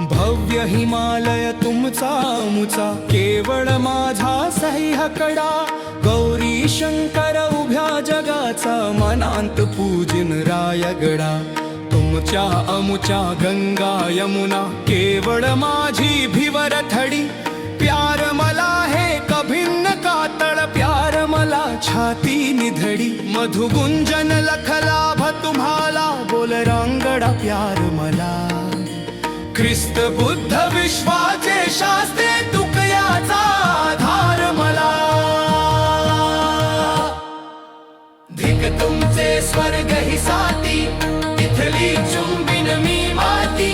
भव्य हिमालय तुमचा मुचा केवळ माझा सह्यकडा गौरी शंकर उभ्या जगाचा मनांत पूजन रायगडा. तुमच्या अमुच्या गंगा यमुना केवळ माझी भिवर थडी. प्यार मला हे कभिन्न कातळ प्यार मला छाती निधडी. मधुगुंजन लखलाभ तुम्हाला बोल रांगडा प्यार. ख्रिस्त बुद्ध विश्वाचे शास्त्रे तुकयाचा आधार मला. धिक तुमचे स्वर्ग ही साती इथली चुंबिन मी माती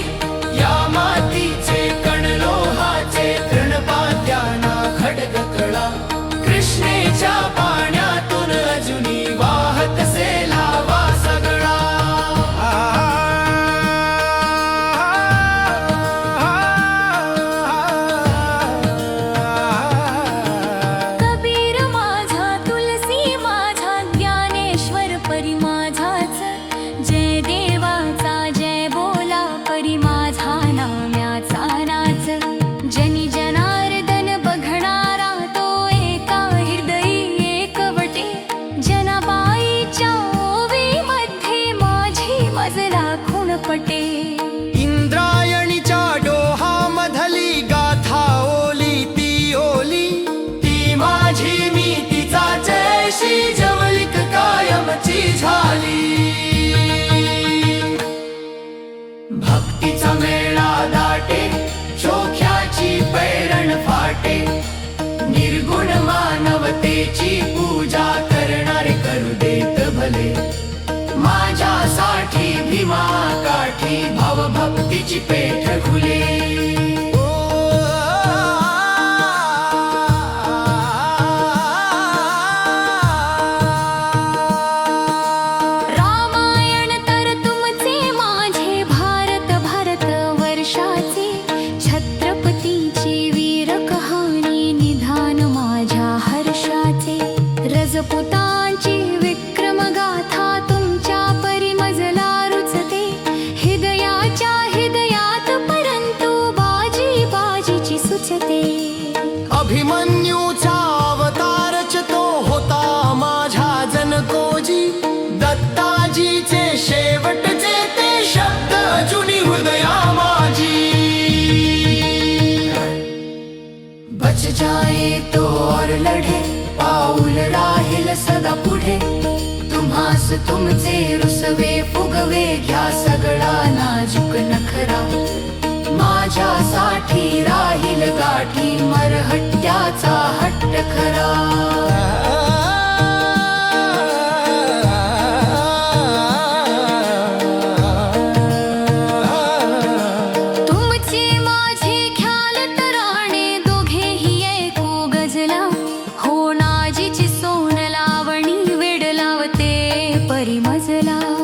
या मातीचे कण लोहाचे तृणपात्याना खडग कळा. कृष्णेच्या खुणपटे इंद्रायणीच्या डोहामधली गाथा ओली ती ओली. ती माझी मी तिचा जयशी जवळीक कायमची झाली. भक्तीचा मेळा दाटे चोख्याची पैरण फाटे. निर्गुण मानवतेची काठी भावभक्तीची पेठ खुले. रामायण तर तुमचे माझे भारत भारत वर्षाचे. छत्रपतीची वीर कहाणी निधान माझ्या हर्षाचे. रजपुतांची पुढे. तुम्हास तुमचे रुसवे फुगवे घ्या सगळा नाजूक नखरा. माझ्यासाठी राहील गाठी love.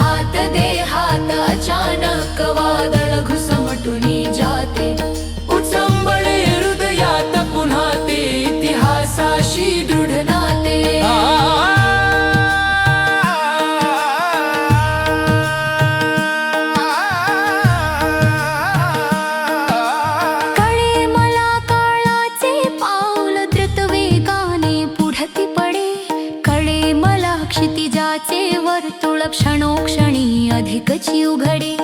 हात दे हात अचानक वादळ घुसमटुनी जात वर्तुळ क्षणोक्षणी अधिकची उघडे.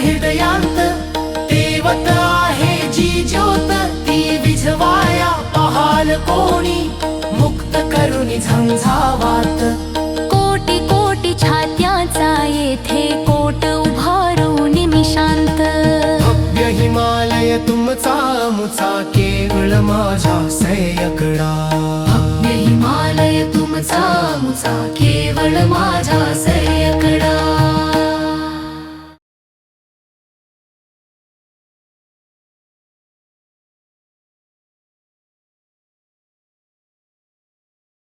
हृदयांत देवत आहे जी ज्योत ती विझवाया पहाल कोणी मुक्त झंझावात. कोटी कोटी छात्याचा येथे कोट उभारून निशांत भव्य हिमालय तुमचा मुचा केवळ माझा सैकडा हिमालय तुमचा मुचा केवळ माझा सैयकडा.